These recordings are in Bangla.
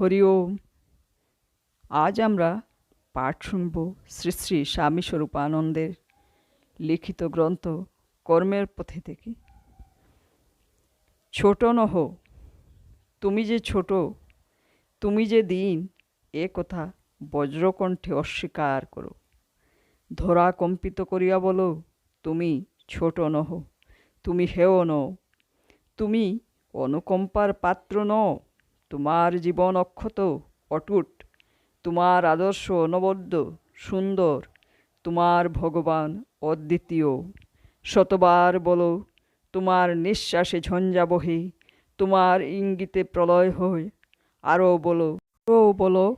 হরি ওম। আজ আমরা পাঠ শুনব শ্রী শ্রী স্বামী স্বরূপানন্দের লিখিত গ্রন্থ কর্মের পথে থেকে। ছোট নহ, তুমি যে ছোট, তুমি যে দিন, এ কথা বজ্রকণ্ঠে অস্বীকার করো। ধরা কম্পিত করিয়া বলো, তুমি ছোট নহ, তুমি হেয় নও, তুমি অনুকম্পার পাত্র নও। তোমার জীবন অক্ষত, অটুট। তোমার আদর্শ অনবদ্য, সুন্দর। তোমার ভগবান অদ্বিতীয়। শতবার বলো, তোমার নিঃশ্বাসে ঝঞ্ঝা বহে, তোমার ইঙ্গিতে প্রলয় হয়। আরও বলো আরও বলো,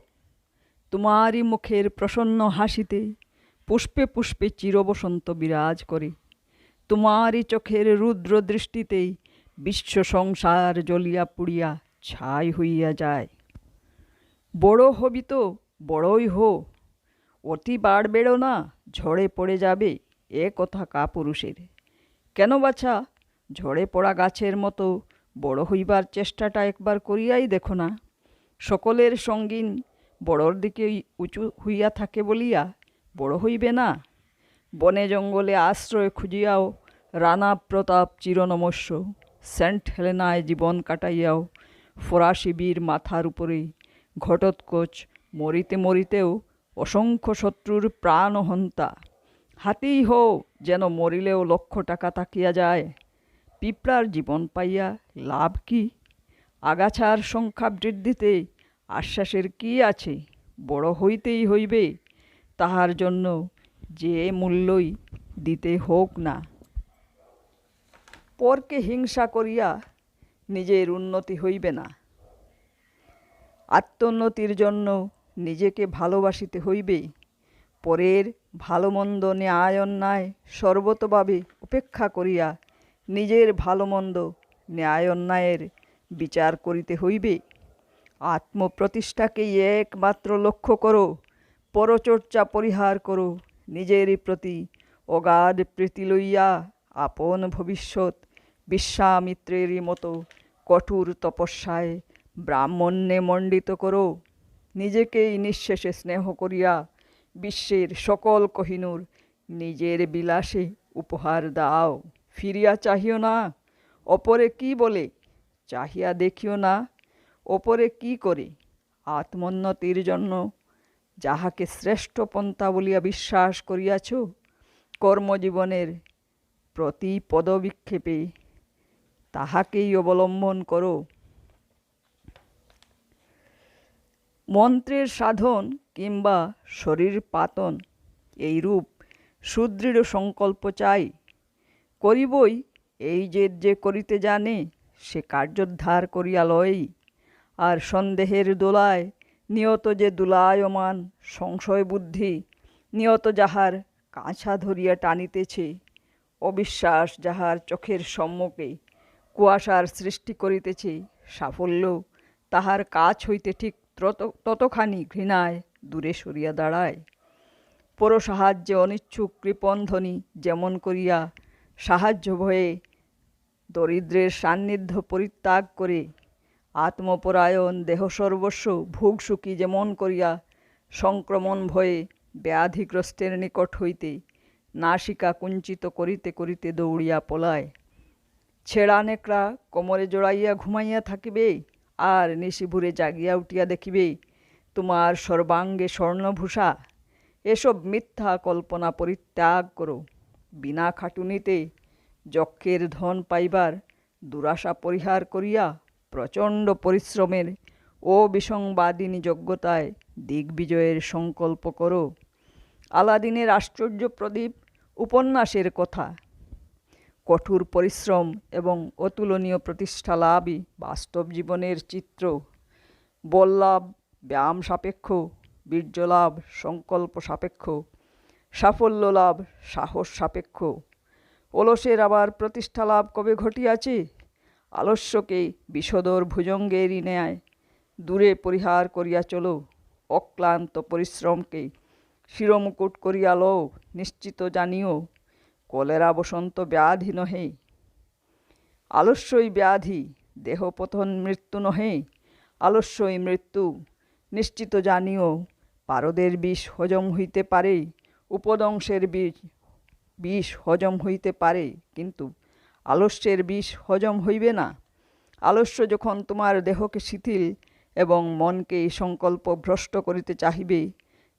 তোমারই মুখের প্রসন্ন হাসিতে পুষ্পে পুষ্পে চিরবসন্ত বিরাজ করে। তোমারই চোখের রুদ্র দৃষ্টিতেই বিশ্ব সংসার জ্বলিয়া পুড়িয়া ছাই হইয়া যায়। বড় হবি তো বড়ই হো, অতি বাড়বেড়ো না ঝড়ে পড়ে যাবে এ কথা কাপুরুষের। কেন বাছা, ঝড়ে পড়া গাছের মতো বড় হইবার চেষ্টাটা একবার করিয়াই দেখো না। সকলের সঙ্গীন বড়র দিকে উঁচু হইয়া থাকে বলিয়া বড় হইবে না। বনে জঙ্গলে আশ্রয় খুঁজিয়াও রানা প্রতাপ চিরনমস্য, সেন্ট হেলেনায় জীবন কাটাইয়াও ফরাসি বীর মাথার উপরে ঘটোৎকোচ, মরিতে মরিতেও অসংখ্য শত্রুর প্রাণহন্তা। হাতেই হও যেন মরিলেও লক্ষ টাকা তাকিয়া যায়। পিঁপড়ার জীবন পাইয়া লাভ কি? আগাছার সংখ্যা বৃদ্ধিতে আশ্বাসের কি আছে? বড় হইতেই হইবে, তাহার জন্য যে মূল্যই দিতে হোক না। পরকে হিংসা করিয়া নিজের উন্নতি হইবে না। আত্মোন্নতির জন্য নিজেকে ভালোবাসিতে হইবে পরের ভালো মন্দ ন্যায় অন্যায় সর্বতভাবে উপেক্ষা করিয়া নিজের ভালো মন্দ ন্যায় অন্যায়ের বিচার করিতে হইবে আত্মপ্রতিষ্ঠাকেই একমাত্র লক্ষ্য করো, পরচর্চা পরিহার করো নিজেরই প্রতি অগাধ প্রীতি লইয়া আপন ভবিষ্যৎ বিশ্বামিত্রেরই মতো কঠোর তপস্যায় ব্রাহ্মণ্যে মণ্ডিত করো। নিজেকেই নিঃশেষে স্নেহ করিয়া বিশ্বের সকল কহিনুর নিজের বিলাসে উপহার দাও। ফিরিয়া চাহিও না। অপরে কি বলে? চাহিয়া দেখিও না। ওপরে কি করে? আত্মোন্নতির জন্য যাহাকে শ্রেষ্ঠ পন্থা বলিয়া বিশ্বাস করিয়াছ, কর্মজীবনের প্রতি পদবিক্ষেপে তাহাকেই অবলম্বন করো। মন্ত্রের সাধন কিংবা শরীর পাতন, এইরূপ সুদৃঢ় সংকল্প চাই। করিবই, এই যে যে করিতে জানে, সে কার্যোদ্ধার করিয়া লয়ই আর সন্দেহের দোলায় নিয়ত যে দুলায়মান সংশয় বুদ্ধি, নিয়ত যাহার কাঁছা ধরিয়া টানিতেছে, অবিশ্বাস যাহার চোখের সম্মুখে কুয়াশার সৃষ্টি করিতেছে, সাফল্য তাহার কাছ হইতে ঠিক তত ততখানি ঘৃণায় দূরে সরিয়া দাঁড়ায়। পর সাহায্যে অনিচ্ছুক কৃপন্ধনী যেমন করিয়া সাহায্য ভয়ে দরিদ্রের সান্নিধ্য পরিত্যাগ করে, আত্মপরায়ণ দেহ সর্বস্ব ভোগ সুখী যেমন করিয়া সংক্রমণ ভয়ে ব্যাধিগ্রস্তের নিকট হইতে নাসিকা কুঞ্চিত করিতে করিতে দৌড়িয়া পলায়। ছেঁড়া নেকড়া কোমরে জড়াইয়া ঘুমাইয়া থাকিবে আর নিশিভুরে জাগিয়া উঠিয়া দেখিবে তোমার সর্বাঙ্গে স্বর্ণভূষা। এসব মিথ্যা কল্পনা পরিত্যাগ করো। বিনা খাটুনিতে যক্ষের ধন পাইবার দুরাশা পরিহার করিয়া প্রচণ্ড পরিশ্রমের ও বিসংবাদিনী যোগ্যতায় দিগ্বিজয়ের সংকল্প করো। আলাদিনের আশ্চর্য প্রদীপ উপন্যাসের কথা। কঠোর পরিশ্রম এবং অতুলনীয় প্রতিষ্ঠা লাভই বাস্তব জীবনের চিত্র। বল্লাভ ব্যায়াম সাপেক্ষ, বীর্য লাভ, সংকল্প সাপেক্ষ, সাফল্য লাভ, সাহস সাপেক্ষ। অলসের আবার প্রতিষ্ঠা লাভ কবে ঘটিয়াছে? আলস্যকে বিষদর ভুজঙ্গেরই ন্যায় দূরে পরিহার করিয়া চলো, অক্লান্ত পরিশ্রমকে শিরমুকুট করিয়া লও, নিশ্চিত জানিও কলেরা বসন্ত ব্যাধি নহে। আলস্যই ব্যাধি দেহপতন মৃত্যু নহে। আলস্যই মৃত্যু, নিশ্চিত জানিও, পারদের বিষ হজম হইতে পারে, উপদংশের বিষ বিষ হজম হইতে পারে, কিন্তু আলস্যের বিষ হজম হইবে না। আলস্য যখন তোমার দেহকে শিথিল এবং মনকে সংকল্প ভ্রষ্ট করিতে চাহিবে,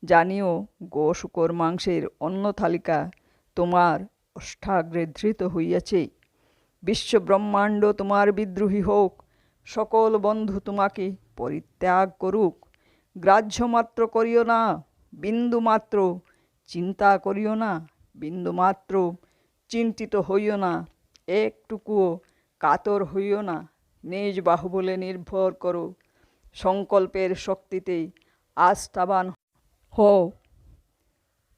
জানিও গো শুকর মাংসের অন্ন তালিকা তোমার অষ্টাগ্রে ধৃত হইয়াছে। বিশ্বব্রহ্মাণ্ড তোমার বিদ্রোহী হোক, সকল বন্ধু তোমাকে পরিত্যাগ করুক। গ্রাহ্য মাত্র করিও না, বিন্দু মাত্র। চিন্তা করিও না, বিন্দু মাত্র। চিন্তিত হইও না, একটুকুও কাতর হইও না। নিজ বাহুবলে নির্ভর করো, সংকল্পের শক্তিতে আস্থাবান হও।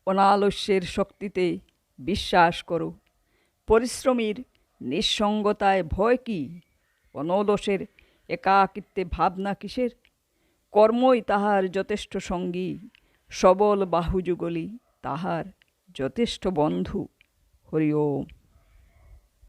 অনালস্যের শক্তিতে বিশ্বাস করো। পরিশ্রমীর নিঃসঙ্গতায় ভয় কি? অনলসের একাকিত্বে ভাবনা কিসের? কর্মই তাহার যথেষ্ট সঙ্গী, সবল বাহুযুগলি তাহার যথেষ্ট বন্ধু। হরি ওম।